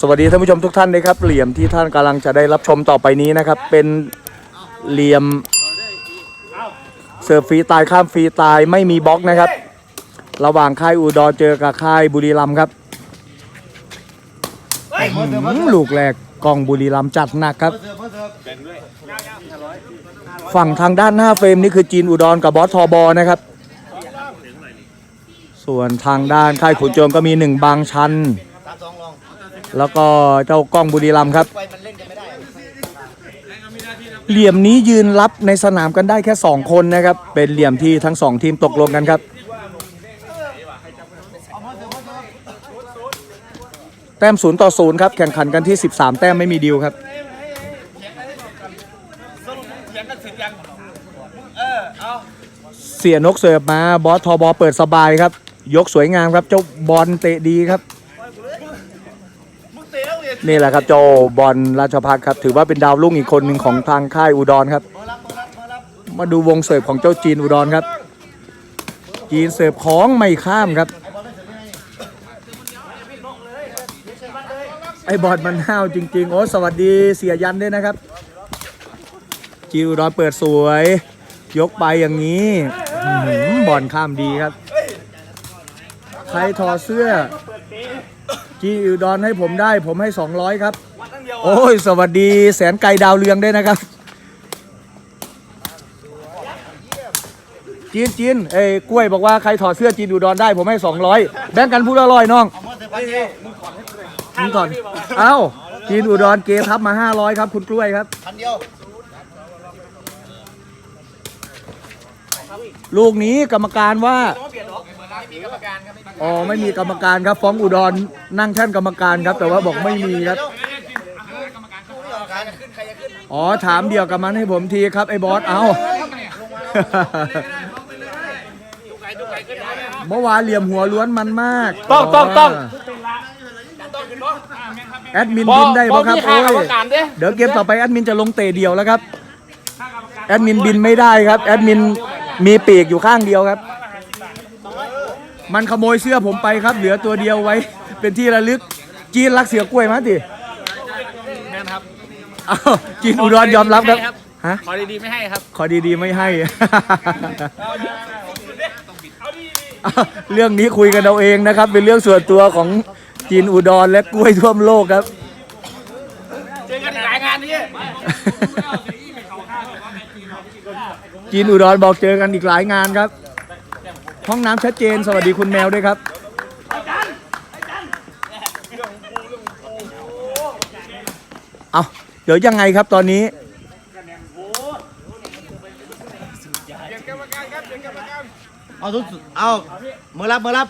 สวัสดีท่านผู้ชมทุกท่านนะครับ เหลี่ยมที่ท่านกำลังจะได้รับชมต่อไปนี้นะครับ เป็นเหลี่ยมเสิร์ฟฟรีตายข้ามฟรีตายไม่มีบล็อกนะครับ ระหว่างค่ายอุดรเจอกับค่ายบุรีรัมย์ครับอื้อหือลูกแรกกองบุรีรัมย์จัดหนักครับ ฝั่งทางด้านหน้าเฟรมนี่คือจีนอุดรกับบอสทอบอนะครับ ส่วนทางด้านค่ายขุนโจมก็มีหนึ่งบางชัน แล้วก็เจ้ากล้องบุรีรัมย์ครับ เหลี่ยมนี้ยืนรับในสนามกันได้แค่ 2 คนนะครับ เป็นเหลี่ยมที่ทั้ง 2 ทีมตกลงกันครับ แต้ม0ต่อ0ครับ แข่งขันกันที่ 13 แต้มไม่มีดิวครับเสียนกเสิร์ฟมาบอสทอบอเปิดสบายครับ ยกสวยงามครับ เจ้าบอลเตะดีครับ นี่แหละครับเจ้าบอลราชพัฒครับถือว่าเป็นดาวรุ่งอีกคนหนึ่งของทางค่ายอุดรครับ มาดูวงเสิร์ฟของเจ้าจีนอุดรครับ จีนเสิร์ฟของไม่ข้ามครับ ไอบอลมันห้าวจริง ๆ โอ้สวัสดีเสียยันด้วยนะครับ จีนอุดรเปิดสวย ยกไปอย่างนี้บอลข้ามดีครับ ใครถอดเสื้อ จีอุดรให้ผมได้ ผมให้ 200 ครับ โอ้ย สวัสดีแสนไกลดาวเรืองด้วยนะครับ จีนจีนเอ้ยกล้วยบอกว่าใครถอดเสื้อจีนอุดรได้ผมให้ 200 แบ่งกันพูดอร่อยน้องมึงก่อนเอ้าจีนอุดรเกทับมา 500 ครับ คุณกล้วยครับพันเดียวลูกนี้กรรมการว่า อ๋อไม่มีกรรมการครับ ฟ้องอุดรนั่งแท่นกรรมการครับ แต่ว่าบอกไม่มีครับอ๋อถามเดียวกับมันให้ผมทีครับไอ้บอสเอาเมื่อวานเหลี่ยมหัวล้วนมันมากต้องต้องต้องแอดมินบินได้ปะครับบอโอ้กที่ข้ากรรมยการเด้เดี๋ยวเกมต่อไปแอดมินจะลงเตะเดียวแล้วครับแอดมินบินไม่ได้ครับแอดมินมีปีกอยู่ข้างเดียวครับ มันขโมยเสื้อผมไปครับ เหลือตัวเดียวไว้ เป็นที่ระลึกจีนรักเสือกล้วยมาติแม่นครับอ้าวจีนอุดรยอมรับครับฮะขอดีๆไม่ให้ครับ ขอดีๆไม่ให้อ้าวเรื่องนี้คุยกันเอาเองนะครับ เป็นเรื่องส่วนตัวของจีนอุดรและกล้วยท่วมโลกครับเจอกันอีกหลายงานนี่จีนอุดรบอกเจอกันอีกหลายงานครับ ห้องน้ำชัดเจน สวัสดีคุณแมวด้วยครับเอาเดี๋ยวยังไงครับตอนนี้เอาทุกเอามือรับมือรับ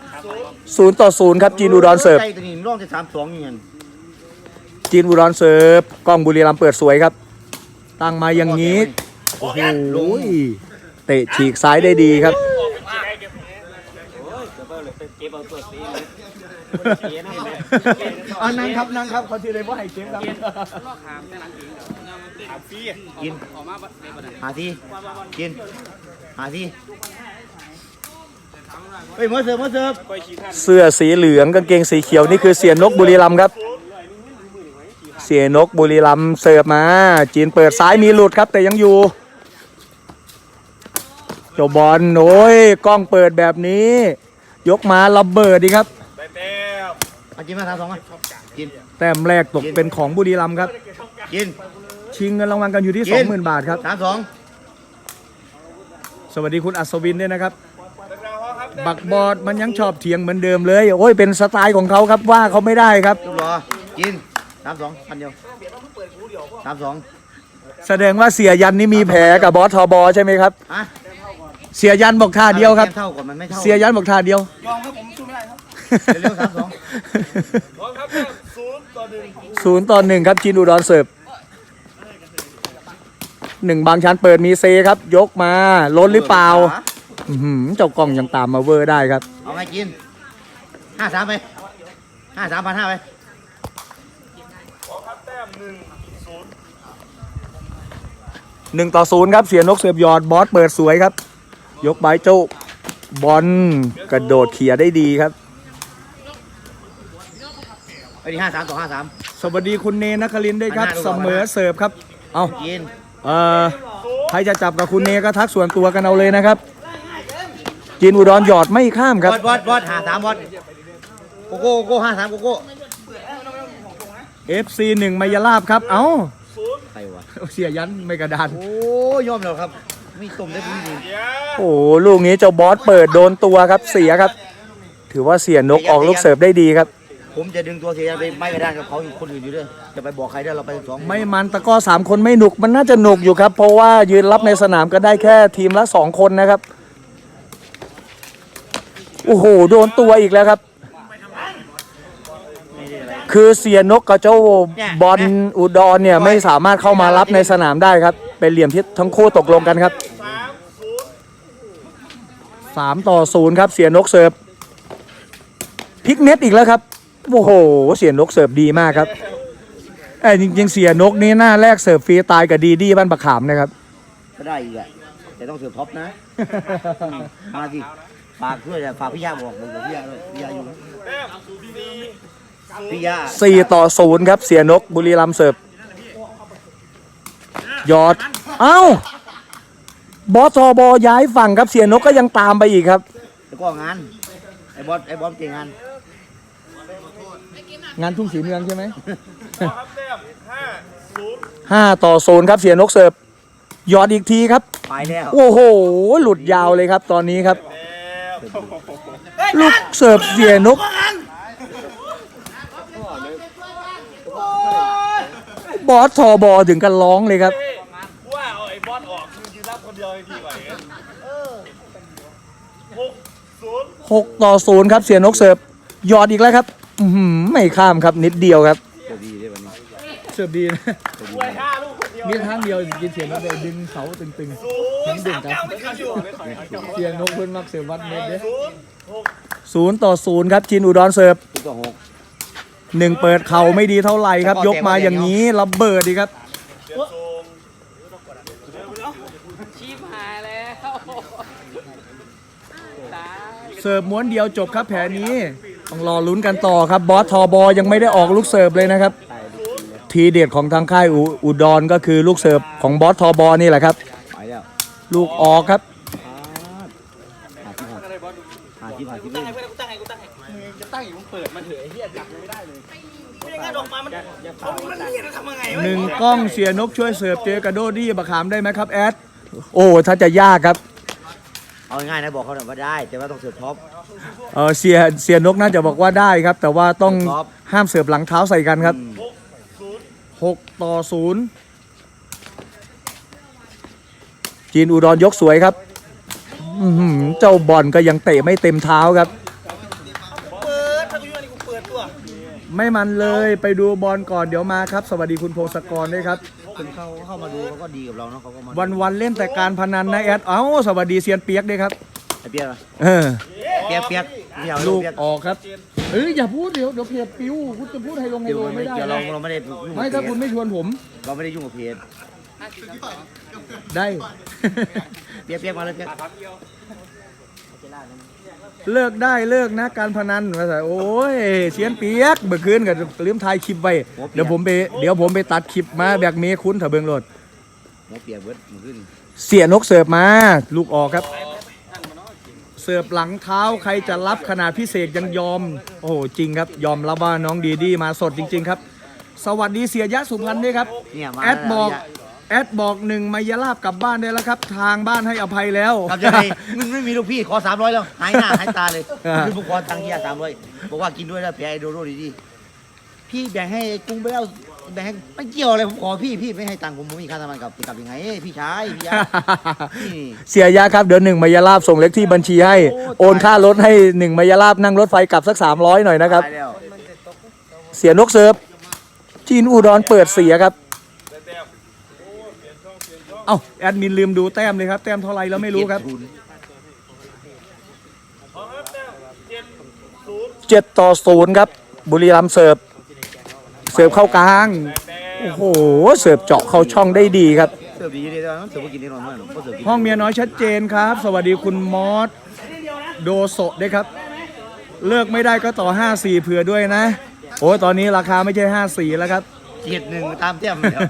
0ต่อ0ครับจีนอุดรเสิร์ฟใจตัวนี้ร่องจะสามสองอย่างเงี้ยจีนอุดรเสิร์ฟกล้องบุรีรัมย์เปิดสวยครับ ตั้งมาอย่างนี้โอ้โหเตะฉีกซ้ายได้ดีครับ อันนั้นครับนั่งครับคอนซีเลยว่าให้เกมครับกินหาทีกินหาทีเฮ้ยมือเสิร์ฟมือเสิร์ฟเสื้อสีเหลืองกางเกงสีเขียวนี่คือเสียนกบุรีรัมย์ครับเสียนกบุรีรัมย์เสิร์ฟมา จีนเปิดซ้ายมีหลุดครับ แต่ยังอยู่เจ้าบอลโอ้ยกล้องเปิดแบบนี้ ยกมาระเบิดดีครับ เอากินมาสามสองมากิน แต้มแรกตกเป็นของบุรีรัมย์ครับ กิน ชิงเงินรางวัลกันอยู่ที่ กิน 20,000 บาทครับ สามสองสวัสดีคุณอัศวินด้วยนะครับ บักบอดมันยังชอบเถียงเหมือนเดิมเลย โอ้ยเป็นสไตล์ของเขาครับว่าเขาไม่ได้ครับ รูปรอกินสามสองพันเดียวสามสองแสดงว่าเสียยันนี่มีแผลกับบอสทอบอใช่ไหมครับ อะ เสียยันบอกท่าเดียวครับ เท่าก่อนมันไม่เท่าเสียยันบอกท่าเดียวเร็วๆสามสองศูนย์ต่อหนึ่งครับจีนอุดรเสิร์ฟหนึ่งบางชั้นเปิดมีเซครับ ยกมาล้นหรือเปล่าอื้อหือเจ้ากล้องยังตามมาเวอร์ได้ครับ เอาไงกินห้าสามไปห้าสามพันห้าไปหนึ่งต่อศูนย์ครับเสียนกเสิร์ฟหยอดบอสเปิดสวยครับ ยกใบเจ้าบอลกระโดดเขี่ยได้ดีครับไปที่ห้าสามต่อห้าสามสวัสดีคุณเนนครินทร์ด้วยครับอันหน้าดูเสก่อนมอเสิร์ฟครับ เอากินเอ่อใครจะจับกับคุณเนก็ทักส่วนตัวกันเอาเลยนะครับจีนอุดรหยอดไม่ข้ามครับบอดบอดบอดหาสามบอดโกโก้โกโก้ห้าสามโกโก้ FC 1มายาลาบครับ เอ้าใครวะเสียยันไม่กระดาน โอ้ยอมแล้วครับ มีตุ่มได้ดีโอ้โหลูกนี้เจ้าบอสเปิดโดนตัวครับเสียครับ ถือว่าเสียนกออกลูกเสิร์ฟได้ดีครับ ผมจะดึงตัวเสียไปไม่กระด้างกับเขาอยู่คนอื่นอยู่ด้วยจะไปบอกใครได้เราไปสองไม่มันตะกร้อสามคนไม่หนุกมันน่าจะหนุกอยู่ครับ เพราะว่ายืนรับในสนามก็ได้แค่ทีมละสองคนนะครับโอ้โหโดนตัวอีกแล้วครับ คือเสียนกกับเจ้าบอลอุดรเนี่ยไม่สามารถเข้ามารับในสนามได้ครับ เป็นเหลี่ยมที่ทั้งคู่ตกลงกันครับสามต่อศูนย์ครับเสียนกเสิร์ฟพลิกเน็ตอีกแล้วครับโอ้โหเสียนกเสิร์ฟดีมากครับไอ้ยจริงๆเสียนกนี่หน้าแรกเสิร์ฟฟรีตายกับดีดีบ้านปะขามนะครับก็ได้อีกอะแต่ต้องเสือท็อปนะ มาสิฝากช่วยฝากพี่ยาบอกบอกพี่ยาด้วยพี่ยาอยู่พี่ยาสี่ต่อศูนย์ครับเสียนกบุรีรัมย์เสิร์ฟ ยอด เอ้า บอสทอบอย้ายฝั่งครับเสียนกก็ยังตามไปอีกครับ แล้วก็งาน ไอ้บอสไอ้บอสเก่งงาน งานทุ่งสีเมืองใช่ไหมห้าต่อศูนย์ครับเสียนกเสิร์ฟยอดอีกทีครับ ไปแล้วโอ้โห หลุดยาวเลยครับ ตอนนี้ครับ ลูกเสิร์ฟเสียนก บอสทอบอถึงกันร้องเลยครับ ว่าเอาไอ้บอสออกคือยืนรับคนเดียวไอ้ทีไหวหกศูนย์ 6 ต่อ 0 ครับเสียนกเสิร์ฟหยอดอีกแล้วครับอื้อหือไม่ข้ามครับนิดเดียวครับ ตัวดีด้วยวันนี้เสิร์ฟดีนะมวยห้าลูกคนเดียวนี่ทางเดียวกินเสียนกเลยดึงเสาตึงศูนย์สามเก้าไม่ทันอยู่ๆเสียนกเพิ่นมักเสิร์ฟวัดเม็ดเด้ศูนย์หกศูนย์ต่อศูนย์ครับจินอุดรเสิร์ฟทุกต่อหกหนึ่งเปิดเข่าไม่ดีเท่าไหร่ครับ ยกมาอย่างนี้ระเบิดดีครับ เจ็ดศูนย์ ชีพหายแล้วตาย เสิร์ฟม้วนเดียวจบครับแผนนี้ต้องรอลุ้นกันต่อครับบอสทอบอยังไม่ได้ออกลูกเสิร์ฟเลยนะครับ ทีเด็ดของทางค่ายอุอุดรก็คือลูกเสิร์ฟของบอสทอบอนี่แหละครับ ไปแล้วลูกออกครับหาที่หาหาที่หาที่เล่นจะตั้งอยู่มึงเปิดมันเถอะไอ้เหี้ยจับไม่ได้เลยไม่ได้งั้นออกมามันมันนี่จะทำยังไงหนึ่งกล้องเสียนกช่วยเสิร์ฟเจอกระโดดี้บะขามได้ไหมครับแอดโอ้ถ้าจะยากครับ เอาง่ายๆนะบอกเขาหน่อยว่าได้ แต่ว่าต้องเสือท็อป เออเสียเสียนกน่าจะบอกว่าได้ครับ แต่ว่าต้องครับ ห้ามเสิร์ฟหลังเท้าใส่กันครับอืมหกต่อศูนย์จีนอุดรยกสวยครับอื้อหือเจ้าบอลก็ยังเตะไม่เต็มเท้าครับ เปิดถ้ากูยุ่งอะไรกูเปิดตัว ไม่มันเลยไปดูบอลก่อนเดี๋ยวมาครับ สวัสดีคุณพงศกรด้วยครับ คนเขาเข้ามาดูเขาก็ดีกับเราเนาะเขาก็มาวันวันๆเล่นแต่การพนันนะแอดเอ้าสวัสดีเซียนเปียกด้วยครับไอ้เปียกอะเออเปียกเปียกเปียกลูกเปียกออกครับเอ้ยอย่าพูดเดี๋ยวเดี๋ยวเพจปิวคุณจะพูดไฮลงไฮเดี๋ยวโลไม่ได้เดี๋ยวเรานะเราไม่ได้ยุ่งไม่กับถ้าเพคุณจไม่ชวนผมเราไม่ได้ยุ่งกับเพจได้ เปียกเปียกมาเลยเปียก เลิกได้เลิกนะการพนันมาใส่โอ้ยเสียนเปียกเมื่อคืนกับลืมถ่ายคลิปไว้เดี๋ยวผมไปเดี๋ยวผมไปตัดคลิปมาแบบเมคุณถ้าเบิ่งโหลดหัวเปียกเบิดมันขึ้นเสียนกเสิร์ฟมา ลูกออกครับ เสิร์ฟหลังเท้าใครจะรับขนาดพิเศษยังยอม โอ้โหจริงครับ ยอมรับว่าน้องดีดีมาสดจริง ๆ ครับ สวัสดีเสียยะสุพรรณด้วยครับเนี่ยมาแอดบอก แอดบอกหนึ่งมายาลาบกลับบ้านได้แล้วครับ ทางบ้านให้อภัยแล้ว กลับยังไงมึงไม่มีลูกพี่ขอสามร้อยแล้ว หายหน้าหายตาเลยอ่าคือผมขอตังค์เฮียสามร้อยบอกว่ากินด้วยแล้วแพ้ไอโดโรดีๆพี่แบ่งให้กุ้งไปแล้วแบ่งให้ไม่เกี่ยวอะไรผมขอพี่พี่ไม่ให้ตังค์ผมผมมีค่าทำมันกลับกลับยังไง พี่ชายพี่ยานี่เสียยะครับเดี๋ยวหนึ่งมายาลาบส่งเล็กที่บัญชีให้ โอ้โอนค่ารถให้หนึ่งมายาลาบนั่งรถไฟกลับสัก300หน่อยนะครับ ตายแล้วเสียนกเซิร์ฟจีนอุดรเปิดเสียครับเอ้าแอดมินลืมดูแต้มเลยครับ แต้มเท่าไหรแล้วไม่รู้ครับเจ็ดต่อศูนย์ครับ บุรีรัมย์เสิร์ฟเสิร์ฟเข้ากลางโอ้โหเสิร์ฟเจาะเข้าช่องได้ดีครับเสิร์ฟดีเลยแต่ว่าเสิร์ฟบ่กินแน่นอนมากเพราะเสิร์ฟกินห้องเมียน้อยชัดเจนครับ สวัสดีคุณมอสโดโซะด้วยครับ เลิกไม่ได้ก็ต่อ 5-4 เผื่อด้วยนะโอ้ยตอนนี้ราคาไม่ใช่ห้าสี่แล้วครับเจ็ดหนึ่งตามเตี้ยมแล้ว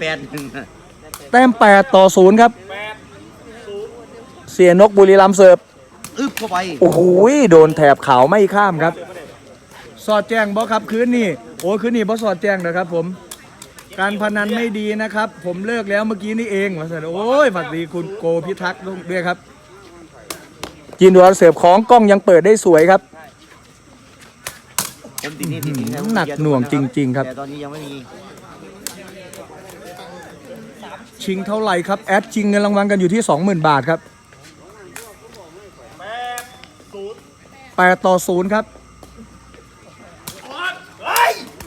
แปดหนึ่ง แต้มแปดต่อศูนย์ครับเสียนกบุรีรัมย์เสิร์ฟอึบเข้าไปโอ้โหโดนแถบขาวไม่ข้ามครับ สอดแจ้งบอครับคืนนี่โอ้ยคืนนี่บอสอดแจ้งนะครับผม การพนันไม่ดีนะครับ ผมเลิกแล้วเมื่อกี้นี่เองมาเสนโอ้ยฝักดีคุณโกพิทักษ์ด้วยครับจีนดวนเสิร์ฟของกล้องยังเปิดได้สวยครับผมติดนี่ติดนี่ะหนักหน่วงจริง ๆ ครับแต่ตอนนี้ยังไม่มี ชิงเท่าไหร่ครับ แอดชิงเงินรางวัลกันอยู่ที่ 20,000 บาทครับ8ต่อ0ครับ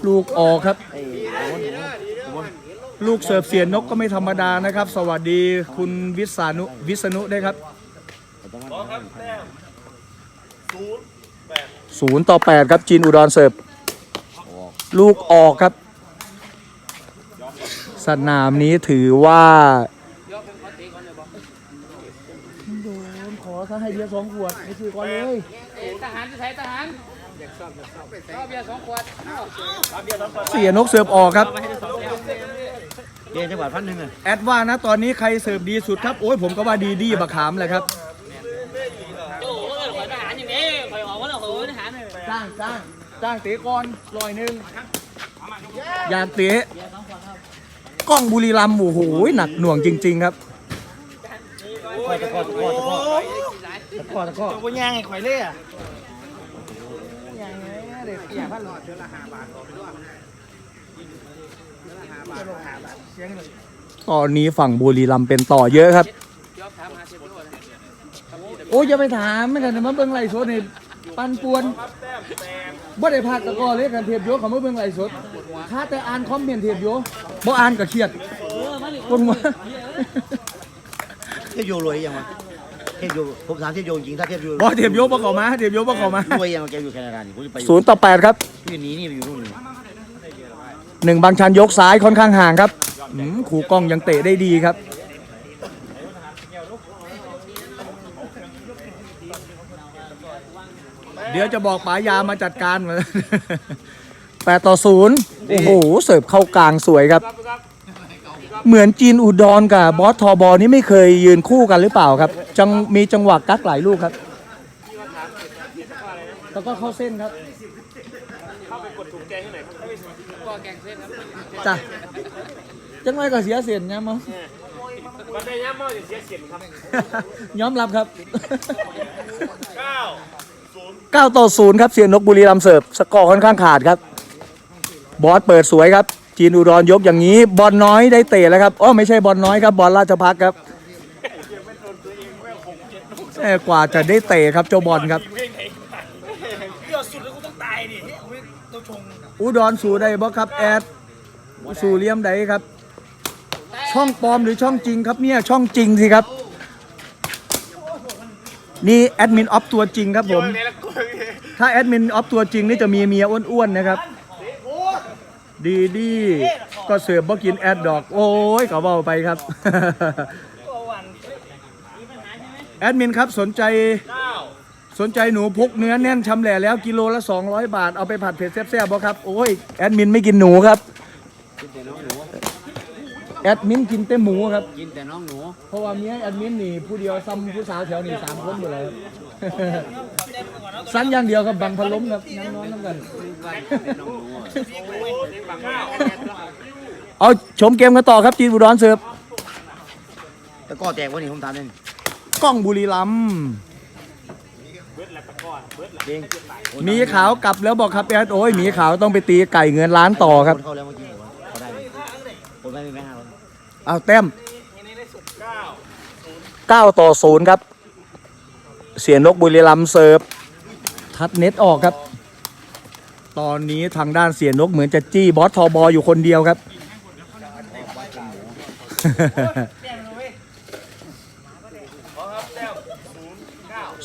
ลูกออกครับ ลูกเสิร์ฟเสียนกก็ไม่ธรรมดานะครับ สวัสดีคุณวิษานุวิษณุได้วยครับศูนย์ต่อ8ครับจีนอุดรเสิร์ฟลูกออกครับ สนามนี้ถือว่าโดนขอซะให้เบียร์สองขวดไม่ซื้อก่อนเลยทหารจะใช้ทหารชอบเบียร์สองขวดเสียนกเสิร์ฟออกครับเรียนจังหวัดพันหนึ่งอะแอดว่านะตอนนี้ใครเสิร์ฟดีสุดครับ โอ้ยผมก็ว่าดีดีบักขามเลยครับโอ้โหข่อยทหารอย่างนี้ข่อยออกว่าเราข่อยทหารเลยจ้างจ้างจ้างเตะก่อนลอยหนึ่งอยากเตะ กล้องบุรีรัมย์โอ้โหหนักหน่วงจริง ๆ ครับตะกร้อตะกร้อตะกร้อตะกร้อตะกร้อตัวย่างไอ้ข่อยเล่อะตอนนี้ฝั่งบุรีรัมย์เป็นต่อเยอะครับ โอ้ยอย่าไปถามไม่ได้นะมาเบิ่งไล่สดนี่ ปันป่วนบ่ได้พากตะกอเลยกันเทียบโยเขามาเบิ่งไล่สดถ้าแต่อ่านคอมเมนต์เทียบโยบ่อ่านก็เครียดคนมาเทียบโยรวยยังวะเทียบโยผมถามเทียบโยจริงถ้าเทียบโยบ่เทียบโยบ่เข้ามาเทียบโยบ่เข้ามารวยยังวะแกอยู่แคนาดานี่ผมจะไปศูนย์ต่อแปดครับพี่หนีนี่ไปอยู่นู่นนี่หนึ่งบางชันยกซ้ายค่อนข้างห่างครับอืมขู่กล้องยังเตะได้ดีครับ เดี๋ยวจะบอกป๋ายามาจัดการมาแปดต่อศูนย์โอ้โห เสิร์ฟเข้ากลางสวยครับ เหมือนจีนอุดรกับบอสทอบอนี่ไม่เคยยืนคู่กันหรือเปล่าครับ จังมีจังหวะกักหลายลูกครับแล้วก็เข้าเส้นครับก็แกงเส้นครับจ้ะจังไรก็เสียเสียนย้ำมั้งมันได้ย่ามออยู่เสียเสียนครับย้อมรับครับเก้า ต่อศูนย์ครับ เสียนกบุรีรัมเสิร์ฟสกอร์ค่อนข้างขาดครับ บอสเปิดสวยครับ จีนอุดรยกอย่างนี้ บอลน้อยได้เตะแล้วครับอ๋อไม่ใช่บอลน้อยครับบอลราชพักครับแต่กว่าจะได้เตะครับเจ้าบอลครับอุดรสู่ได้บ่ครับแอดสู่เลี่ยมใดครับ ช่องปลอมหรือช่องจริงครับเนี่ยช่องจริงสิครับ นี่แอดมินออฟตัวจริงครับผมในละกูถ้าแอดมินออฟตัวจริงนี่จะมีเมียอ้วนๆนะครับ ดีดีก็เสือบบ่กินแอดดอก โอ้ยก็เบาไปครับ แอดมินครับสนใจสนใจหนูพุกเนื้อแน่นชำแหละแล้วกิโลละ 200 บาท เอาไปผัดเผ็ดแซ่บๆบ่ครับ โอ้ย แอดมินไม่กินหนูครับ แอดมินกินแต่หมูครับ กินแต่น้องหนูเพราะว่าเมียแอดมินนี่ผู้เดียวซ้ำผู้สาวแถวนี่สามคนหมดเลยครับ สั้นอย่างเดียวครับบังพะล้มครับยังนอนน้ำกันเอาชมเกมกันต่อครับจีนบุรีรัมย์เสิร์ฟตะกร้อแตกวะนี่ผมถามเองกล้องบุรีรัมย์เด้งหมีขาวกลับแล้วบอกครับแอดโอ้ยหมีขาวต้องไปตีไก่เงินล้านต่อครับโนเข้าแล้วเมื่อกี้ เอาแต้ม9ต่อ0ครับ เสียนกบุรีรัมย์เสิร์ฟทัดเน็ตออกครับ ตอนนี้ทางด้านเสียนกเหมือนจะจี้บอสทอบออยู่คนเดียวครับ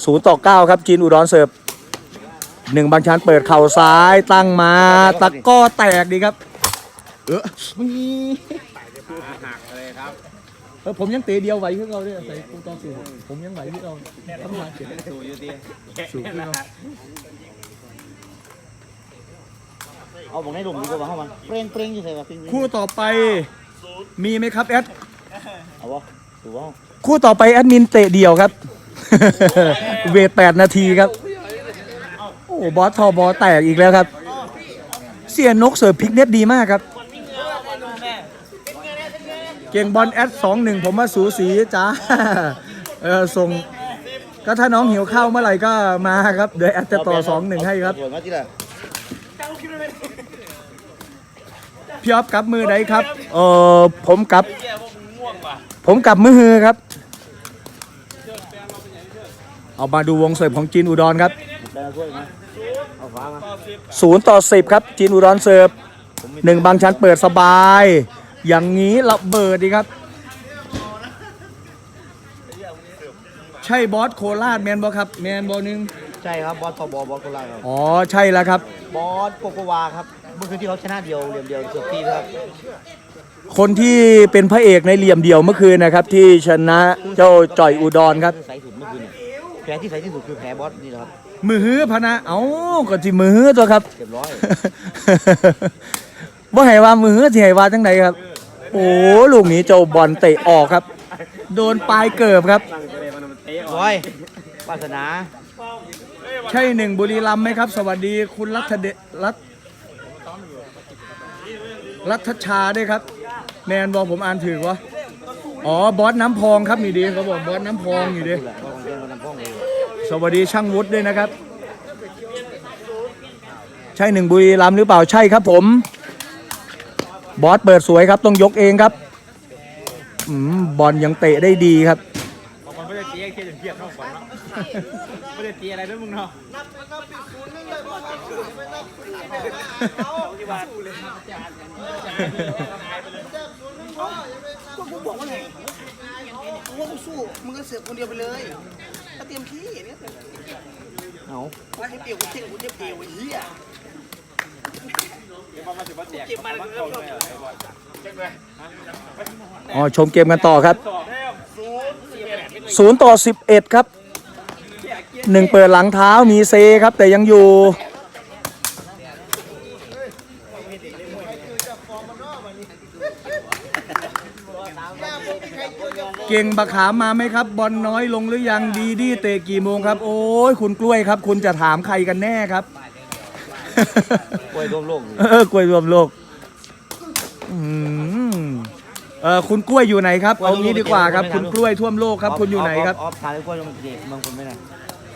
ศูนย์ต่อเก้าครับจีนอุดรเสิร์ฟหนึ่งบางชันเปิดเข่าซ้ายตั้งมาตะกร้อแตกดีครับ เออมีเออผมยังเตะเดียวไหวขึ้นเราเนี่ยใส่กูตอนสี่ผมยังไหวขึ้นเราทำงานเสร็จสูอยู่ดีสูงขึ้นเราเอาบอกให้ลงดีกว่าเข้ามันเปร่งเปร่งอยู่ใส่ว่าเปร่งคู่ต่อไปมีไหมครับแอดเอาวะถือว่าคู่ต่อไปแอดมินเตะเดี่ยวครับ เวทแปดนาทีครับ โอ้บอสทอบอแตกอีกแล้วครับ เสียนกเสิร์ฟพลิกเน็ตดีมากครับ เก่งบอลแอดสองหนึ่งผมว่าสูสีจ้าเออส่งก็ถ้าน้องหิวข้าวเมื่อไหร่ก็มาครับเดี๋ยวแอดจะต่อสองหนึ่งให้ครับสวยมากที่ละพี่ออฟกลับมือไหนครับเออผมกลับ ผมกลับมือฮือครับ เอามาดูวงเสิร์ฟของจีนอุดรครับศูนย์ต่อสิบครับจีนอุดรเสิร์ฟหนึ่งบางชั้นเปิดสบาย อย่างนี้ระเบิดดีครับ ใช่บอสโคราชแมนบอครับ แมนบอหนึงใช่ครับบอสทอบอบอสโคราชครับอ๋อใช่แล้วครับ บอสโกโกวาครับเมื่อคืนที่เขาชนะเดียวเหลี่ยมเดียวเกือบตีครับคนที่เป็นพระเอกในเหลี่ยมเดียวเมื่อคืนนะครับ ที่ชนะเจ้าจ่อยอุดรครับคือใสสุดเมื่อคืนเนี่ยแพ้ที่ใสที่สุดคือแพ้บอสนี่แหละครับมือฮื้อพะนะเอ้าก็จิมือฮื้อตัวครับเรียบร้อยว่าให้ว่ามือฮื้อสิให้ว่าจังไดครับ โอ้ลูกนี้เจ้าบอลเตะออกครับ โดนปลายเกิบครับร้อยวาสนาใช่หนึ่งบุรีรัมย์ไหมครับ สวัสดีคุณรัฐเดรัฐรัฐชาด้วยครับ แมนบอกผมอ่านถือวะอ๋อบอสน้ำพองครับนี่ดีเขาบอกบอสน้ำพองอยู่ดีแหละว่าของเจ้ามันนำพ้องเลยสวัสดีช่างวุฒิด้วยนะครับ ใช่หนึ่งบุรีรัมย์หรือเปล่าใช่ครับผม บอสเปิดสวยครับต้องยกเองครับอืมบอลยังเตะได้ดีครับมันไม่ได้ตีแค่จนเพียบเท่าฝันเนาะไม่ได้ตีอะไรด้วยมึงเนาะก็กูบอกว่าไงกูว่ากูสู้มึงก็เสือกคนเดียวไปเลยก็เตรียมที่เนี่ยเอาว่าให้เปรียวกูเจ็บกูเจ็บเอวไอ้เหี้ยเดี๋ยวพ อ๋อชมเกมกันต่อครับสอบแล้วศูนย์ต่อสิบเอ็ดครับหนึ่งเปิดหลังเท้ามีเซครับ แต่ยังอยู่ เก่งบักขามมาไหมครับ บอลน้อยลงหรือยังดีดีเตะกี่โมงครับ โอ้ยคุณกล้วยครับ คุณจะถามใครกันแน่ครับ กล้วยรวมโลกอยู่เออกล้วยรวมโลกอืมเออคุณกล้วยอยู่ไหนครับเอางี้ดีกว่าครับ คุณกล้วยท่วมโลกครับ คุณอยู่ไหนครับออฟทานไอ้กล้วยมันเตะเมืองคนไหมนะ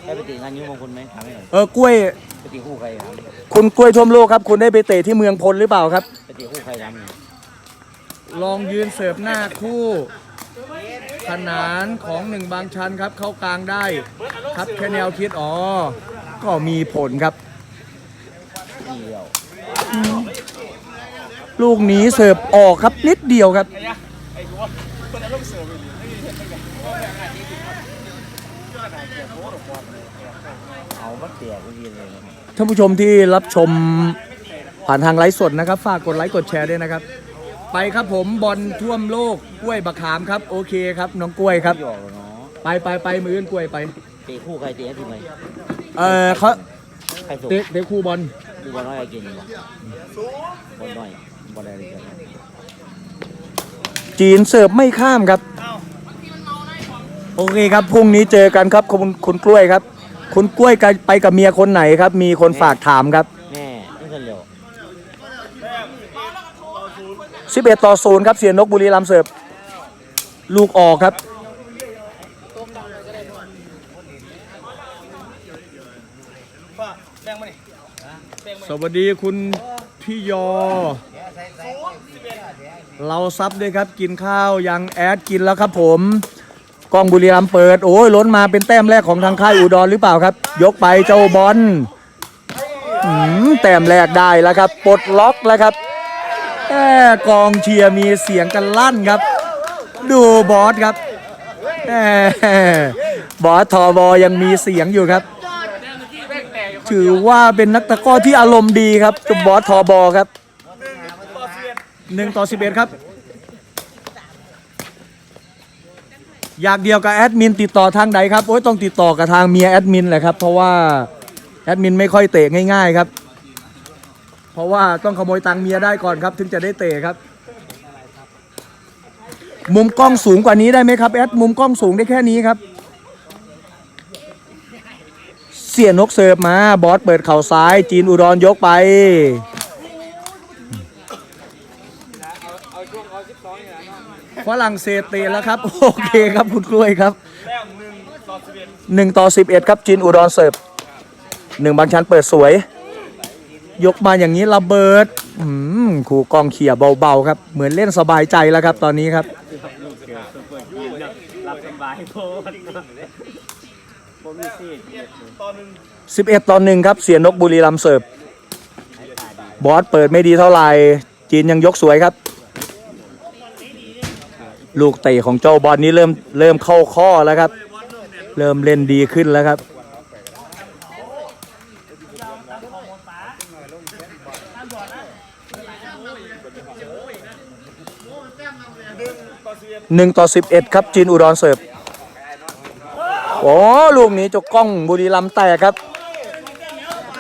ได้ไปเตะงานยิ้วเมืองคนไหมถามให้หน่อยเออกล้วยไปเตะคู่ใครครับคุณกล้วยท่วมโลกครับ คุณได้ไปเตะที่เมืองพลหรือเปล่าครับไปเตะคู่ใครทำเนี่ยลองยืนเสิร์ฟหน้าคู่ ขนานของหนึ่งบางชันครับ เข้ากลางได้ ครับแค่แนวคิดอ๋อก็มีผลครับทีเดียว ลูกนี้เสิร์ฟออกครับนิดเดียวครับเอาบักเตะก็ดีเลยนะครับ ท่านผู้ชมที่รับชมผ่านทางไลฟ์สดนะครับ ฝากกดไลค์กดแชร์ด้วยนะครับ ไปครับผมบอลท่วมโลกกล้วยบักขามครับ โอเคครับ น้องกล้วยครับหยอกเนาะไปไปไปมืออื่นกล้วยไปเตะคู่ใครเตะให้ทีมไหนเออเขาใครส่งเตะเตะคู่บอล ดูบอลน้อยไอ้เก่งบ่บอลน้อยบอลอะไรกันจีนเสิร์ฟไม่ข้ามครับ โอเคครับพรุ่งนี้เจอกันครับคุณคุณกล้วยครับ คุณกล้วยไปกับเมียคนไหนครับ มีคนฝากถามครับแม่ไม่เคยเร็ว11ต่อ0ครับเสียนกบุรีรัมย์เสิร์ฟลูกออกครับ แบ่งมาดิ ส วัสดีคุณพี่ยอ เราซับด้วยครับกินข้าวยังแอดกินแล้วครับผมกล้องบุรีรัมย์เปิด โอ้ยล้นมาเป็นแต้มแรกของทางค่ายอุดรหรือเปล่าครับ ยกไปเจ้าบอลแต้มแรกได้แล้วครับ ปลดล็อกแล้วครับแหมกองเชียร์มีเสียงกันลั่นครับ ดูบอสครับแหมบอสทอบอยังมีเสียงอยู่ครับ ถือว่าเป็นนักตะก้อที่อารมณ์ดีครับกับบอสทอบอครับหนึ่งต่อสิบเอ็ดครับ อยากเดียวกับแอดมินติดต่อทางใดครับโอ้ยต้องติดต่อกับทางเมียแอดมินแหละครับ เพราะว่าแอดมินไม่ค่อยเตะง่าย ๆครับ เพราะว่าต้องขโมยตังเมียได้ก่อนครับ ถึงจะได้เตะครับ มุมกล้องสูงกว่านี้ได้ไหมครับแอดมุมกล้องสูงได้แค่นี้ครับ เสียนกเสิร์ฟมา บอสเปิดเข่าซ้าย จีนอุดรยกไป ฝรั่งเศสเตะแล้วครับ โอเคครับคุณกล้วยครับหนึ่งต่อสิบเอ็ดครับจีนอุดรเสิร์ฟหนึ่งบางชั้นเปิดสวย ยกมาอย่างนี้ระเบิดอืมขู่กองเขี่ยเบาๆครับ เหมือนเล่นสบายใจแล้วครับตอนนี้ครับรับสบายโทษผมมีซีด 11 ต่อหนึ่งครับ เสียนกบุรีรัมเสิร์ฟบอสเปิดไม่ดีเท่าไหร่ จีนยังยกสวยครับ ลูกเตะของเจ้าบอลนี้เริ่มเริ่มเข้าข้อแล้วครับ เริ่มเล่นดีขึ้นแล้วครับหนึ่งต่อสิบเอ็ดครับจีนอุดรเสิร์ฟ โอ้ลูกนี้จกกล้องบุรีรัมย์แตกครับ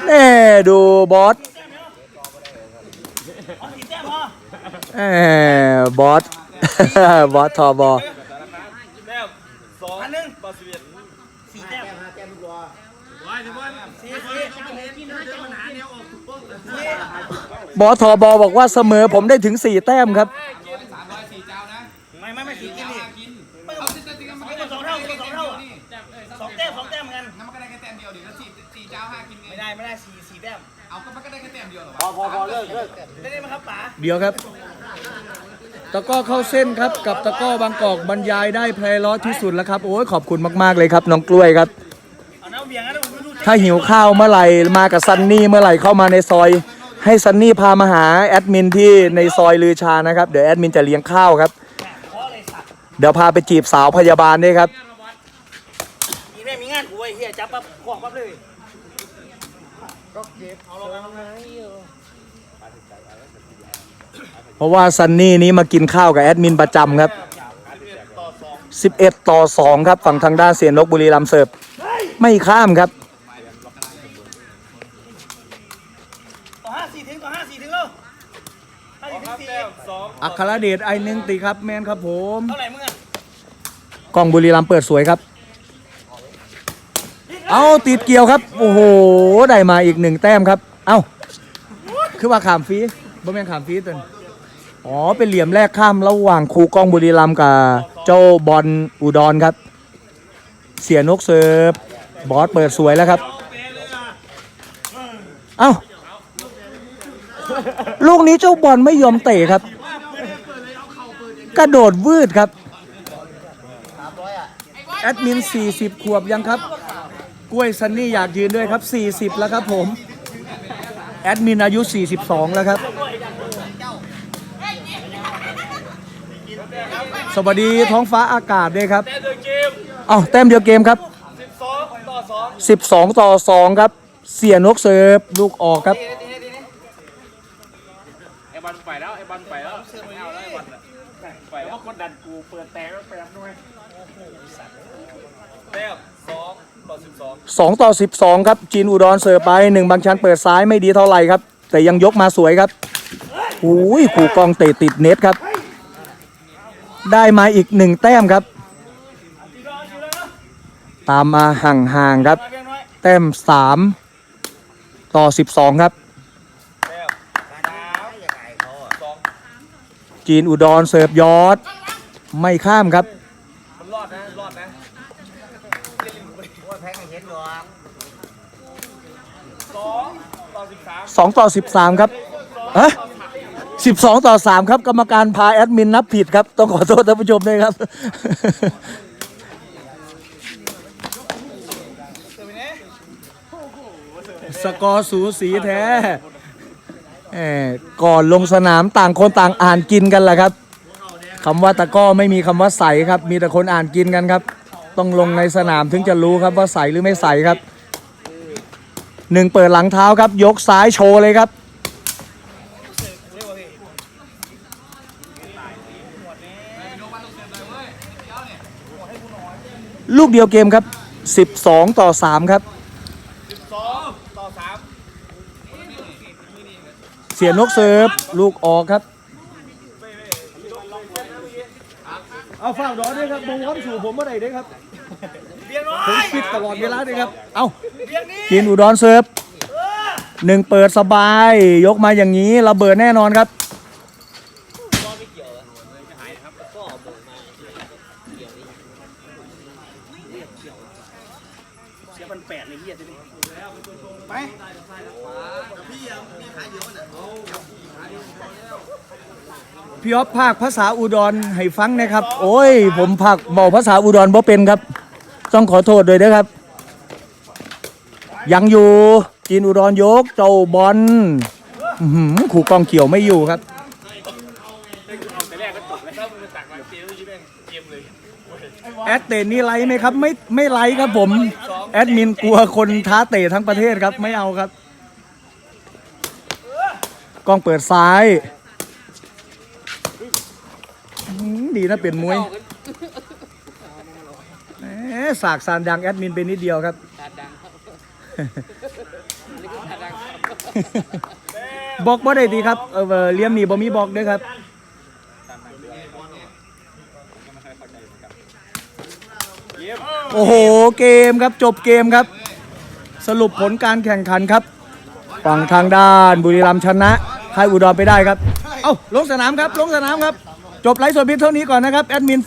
แน่ดูบอสแหมบอส บอสทอบอแต้มองต่อสิบอสทอบอบอกว่าเสมอผมได้ถึง 4 แต้มครับ ไม่ไม่ไม่สี่กินดิไม่เอาสองเท่าสองเท่า สองแต้มสองแต้มเหมือนกันมันก็ได้แค่แต้มเดียวดิแล้วสี่สี่เจ้าห้ากินไงไม่ได้ไม่ได้สี่สี่แต้ม เอาก็มันก็ได้แค่แต้มเดียวเหรอพอพอพอเลิกเลิกได้ไหมครับป๋าเดี๋ยวครับ ตะกร้อเข้าเส้นครับ กับตะกร้อบางกอกบรรยายได้ไพเราะที่สุดแล้วครับ โอ้ยขอบคุณมากๆเลยครับ น้องกล้วยครับ เอาน้ำเบียงนะผมไม่รู้ถ้าหิวข้าวเมื่อไหร่มากับซันนี่เมื่อไหร่เข้ามาในซอย ให้ซันนี่พามาหาแอดมินที่ในซอยลือชานะครับ เดี๋ยวแอดมินจะเลี้ยงข้าวครับเดี๋ยวพาไปจีบสาวพยาบาลด้วยครับมี แม่มีงานกูไอ้เฮียจับปั๊บขอกปั๊บเลยเพราะว่าซันนี่นี้มากินข้าวกับแอดมินประจำครับ 11 ต่อ 2 ครับ ฝั่งทางด้านเสียนกบุรีรัมย์เสิร์ฟไม่ข้ามครับต่อห้าสี่ถึงต่อห้าสี่ถึงแล้วห้าสี่ถึงสี่แต้มสองอัครเดชไอหนึ่งตีครับแมนครับผม เท่าไหร่มึงอะกล้องบุรีรัมย์เปิดสวยครับ เอาติดเกี่ยวครับ โอ้โห ได้มาอีกหนึ่งแต้มครับ เอาคือว่าขามฟรีบ่แม่นขามฟรีตัวนี้อ๋อ เป็นเหลี่ยมแรกข้ามระหว่างครูกล้องบุรีรัมย์กับเจ้าบอลอุดรครับ เสียนกเสิร์ฟบอสเปิดสวยแล้วครับ เอ้า ลูกนี้เจ้าบอลไม่ยอมเตะครับ กระโดดวืดครับ แอดมิน 40 ขวบยังครับ กล้วยซันนี่อยากยืนด้วยครับ 40 แล้วครับผม แอดมินอายุ 42 แล้วครับ สวัสดีท้องฟ้าอากาศด้วยครับแต้เดินเกมอ้าแต้มเดียวเกมครับ 12 ต่อ2 12ต่อ2ครับ เสียนกเสิร์ฟลูกออกครับ ไอ้บอลไปแล้วไอ้บอลไปแล้วไม่เอาแล้วไอ้บอลไปแล้วคนดันกูเปิดแตกแล้วแปดด้วยแต้มสองต่อสิบสอง 2 ต่อ 12 ครับ จีนอุดรเสิร์ฟไป1บางชันเปิดซ้ายไม่ดีเท่าไหร่ครับ แต่ยังยกมาสวยครับอุ้ยขู่กองเตะติดเน็ตครับ ได้มาอีกหนึ่งแต้มครับ ตามมาห่างๆครับ แต้ม 3 ต่อ 12 ครับจีนอุดรเสิร์ฟยอด ไม่ข้ามครับรอดนะรอดนะ เห็นหรอสองต่อสิบสามสองต่อสิบสามครับฮะสิบสองต่อสามครับ กรรมการพาแอดมินนับผิดครับ ต้องขอโทษท่านผู้ชมด้วยครับสกอร์สูสีแท้แหมก่อนลงสนามต่างคนต่างอ่านกินกันแหละครับคำว่าตะก้อไม่มีคำว่าใสครับ มีแต่คนอ่านกินกันครับ ต้องลงในสนามถึงจะรู้ครับว่าใสหรือไม่ใสครับหนึ่งเปิดหลังเท้าครับ ยกซ้ายโชว์เลยครับ ลูกเดียวเกมครับ 12 ต่อ 3 ครับสองต่อสามเสียนกเสิร์ฟลูกออกครับ เอาฝากดอด้วยครับมงความสู่ผมเมื่อไหร่ด้วยครับเบียร์น้อผมยปิดตลอดเวลาเลยครับ เอาเบียร์นี้กินอุดรเสิร์ฟหนึ่งเปิดสบาย ยกมาอย่างนี้ระเบิดแน่นอนครับ เสียพันแปดเลยเฮียจะดิไป พี่อ๊อฟภาคภาษาอุดรให้ฟังนะครับ โอ้ย ผมภาคบอกภาษาอุดรบ่เป็นครับ ต้องขอโทษด้วยนะครับ ยังอยู่จีนอุดรยกเจ้าบอลหือขู่กองเขียวไม่อยู่ครับแอดเตะนี่ไลฟ์ไหมครับ ไม่ไม่ไลฟ์ครับผม แอดมินกลัวคนท้าเตะทั้งประเทศครับ ไม่เอาครับ กล้องเปิดซ้าย ดีนะเป็นมวยแหมสากสารดังแอดมินไปนิดเดียวครับบอกบ่ได้ดีครับเออเลี้ยมนี่บ่มีบอกเด้วยครับ โอ้โหเกมครับจบเกมครับ สรุปผลการแข่งขันครับ ฝั่งทางด้านบุรีรัมย์ชนะค่ายอุดรไปได้ครับ เอ้าลงสนามครับลงสนามครับ จบไลฟ์สดเพียงเท่านี้ก่อนนะครับแอดมิน